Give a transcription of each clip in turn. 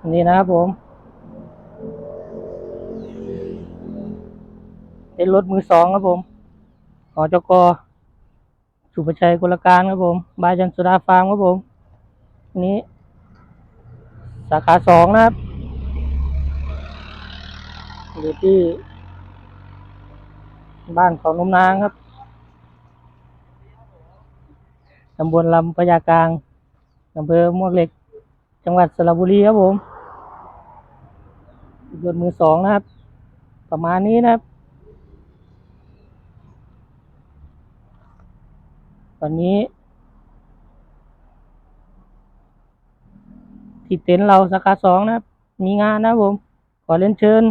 อันนี้นะครับผมเป็นรถมือสองครับผมหอจกสุประชัยกุลการครับผมบายจันสุดาฟาร์มครับผมอันนี้ สาขาสองนะครับอยู่ที่ บ้านของนมนางครับตำบลลำปยากลางอำเภอมวกเหล็ก จังหวัดสระบุรีครับผม รถมือสองนะครับ ประมาณนี้นะครับตอนนี้ ที่เต็นท์เราสาขาสองนะครับ มีงานนะผม ขอเรียนเชิญ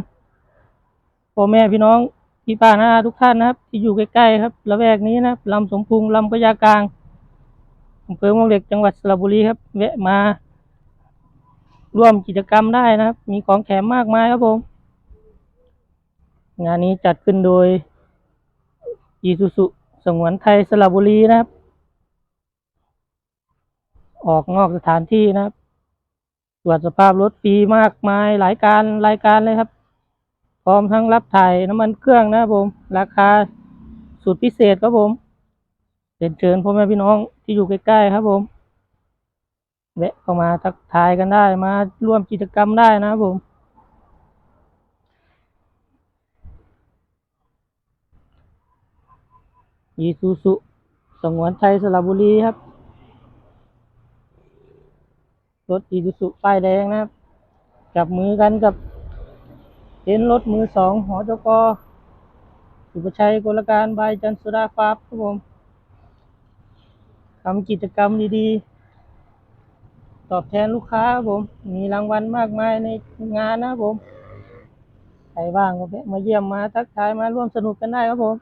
พ่อแม่พี่น้องพี่ป้าน้าทุกท่านนะครับ ที่อยู่ใกล้ๆครับละแวกนี้นะครับลำสมพุงลำปะยากลางอำเภอมวกเหล็กจังหวัดสระบุรีครับแวะมา ร่วมกิจกรรมได้นะครับ มีของแถมมากมายครับผม งานนี้จัดขึ้นโดยอีสุสุสงวนไทยสระบุรีนะครับ ออกนอกสถานที่นะครับ ตรวจสภาพรถฟรีมากมายหลายการรายการเลยครับ พร้อมทั้งรับถ่ายน้ำมันเครื่องนะครับผม ราคาสุดพิเศษครับผมเรียนเชิญพ่อแม่พี่น้องที่อยู่ใกล้ๆครับผม แวะเข้ามาทักทายกันได้มาร่วมกิจกรรมได้นะครับผมอีซูซุสงวนไทยสระบุรีครับ รถอีซูซุป้ายแดงนะครับ จับมือกันกับเต็นท์รถมือสองหอจกสุประชัยกลการบายจันทร์สุดาฟาร์มครับผมทำกิจกรรมดีๆ ตอบแทนลูกค้าครับผม มีรางวัลมากมายในงานนะครับผมใครว่างก็แวะมาเยี่ยมมาทักทายมาร่วมสนุกกันได้ครับผม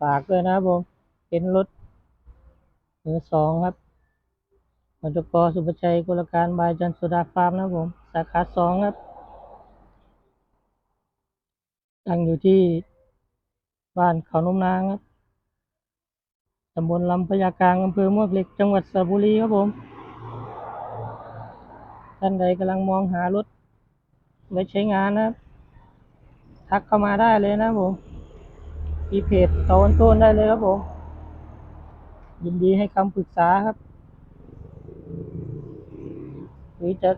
ฝากด้วยนะครับผมเป็นรถมือสองครับมจกสุประชัยกุลการบายจันสุดาฟาร์มนะครับผม สาขาสองครับตั้งอยู่ที่บ้านเขานมนางครับ ตำบลลำพญากลางอำเภอมวกเหล็ก จังหวัดสระบุรีครับผม ท่านใดกำลังมองหารถไว้ใช้งานนะครับ ทักเข้ามาได้เลยนะผมมีเพจตอนต้นได้เลยครับผม ยินดีให้คำปรึกษาครับ หรือจะ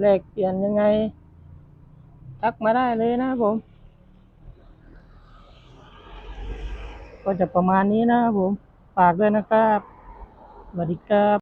แลกเปลี่ยนยังไง ทักมาได้เลยนะผม ก็จะประมาณนี้นะครับผม ฝากด้วยนะครับสวัสดีครับ